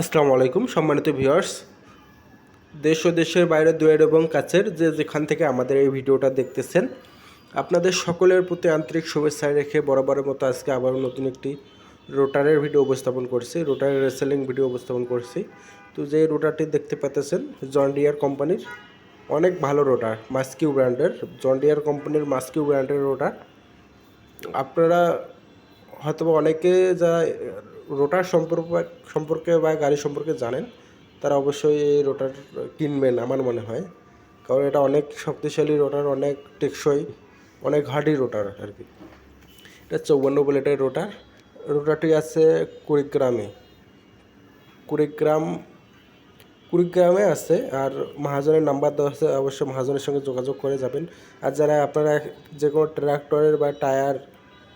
আসসালামু আলাইকুম, সম্মানিত ভিউয়ার্স। দেশ ও দেশের বাইরে দূরের এবং কাছের যে যেখান থেকে আমাদের এই ভিডিওটা দেখতেছেন, আপনাদের সকলের প্রতি আন্তরিক শুভেচ্ছা রেখে বরাবরের মতো আজকে আবারও নতুন একটি রোটারের ভিডিও উপস্থাপন করছি, রোটারের রেসেলিং ভিডিও উপস্থাপন করছি। তো যে রোটারটি দেখতে পাচ্ছেন জন ডিয়ার কোম্পানির অনেক ভালো রোটার, মাস্কিউ ব্র্যান্ডের, জন ডিয়ার কোম্পানির মাস্কিউ ব্র্যান্ডের রোটার। আপনারা হয়তো অনেকে যারা রোটার সম্পর্ক, সম্পর্কে বা গাড়ি সম্পর্কে জানেন, তারা অবশ্যই এই রোটার কিনবেন আমার মনে হয়। কারণ এটা অনেক শক্তিশালী রোটার, অনেক টেকসই, অনেক হার্ডি রোটার আর কি। এটা চৌবান্ন বুলেটের রোটার। রোটারটি আছে কুড়িগ্রামে। কুড়িগ্রাম, কুড়িগ্রামে আছে আর মহাজনের নাম্বার দেওয়া আছে, অবশ্যই মহাজনের সঙ্গে যোগাযোগ করে যাবেন। আর যারা আপনারা যে কোনো ট্রাক্টরের বা টায়ার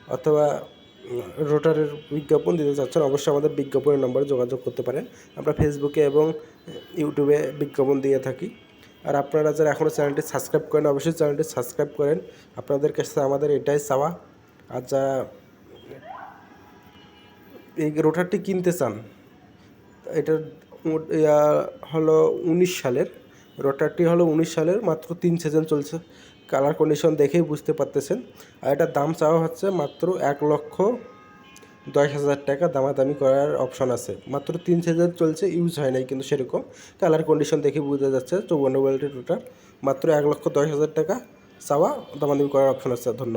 অথবা রোটারের বিজ্ঞাপন দিতে চাচ্ছেন, অবশ্যই আমাদের বিজ্ঞাপনের নম্বরে যোগাযোগ করতে পারেন। আমরা ফেসবুকে এবং ইউটিউবে বিজ্ঞাপন দিয়ে থাকি। আর আপনারা যারা এখনও চ্যানেলটি সাবস্ক্রাইব করেন, অবশ্যই চ্যানেলটি সাবস্ক্রাইব করেন। আপনাদের কাছে আমাদের এটাই চাওয়া। আর যা এই রোটারটি কিনতে চান ইয়া হলো উনিশ সালের। রোটারটি হলো উনিশ সালের মাত্র তিন সিজন চলছে। কালার কন্ডিশন দেখেই বুঝতে পারতেছেন। আর এটার দাম চাওয়া হচ্ছে মাত্র এক লক্ষ দশ হাজার টাকা। দামাদামি করার অপশন আছে। মাত্র তিন সিজন চলছে ইউজ হয় নাই কিন্তু সেরকম। কালার কন্ডিশন দেখে বোঝা যাচ্ছে চৌবন্ন ওয়াল্টের রোটার মাত্র এক লক্ষ দশ হাজার টাকা চাওয়া, দামাদামি করার অপশন আছে। ধন্যবাদ।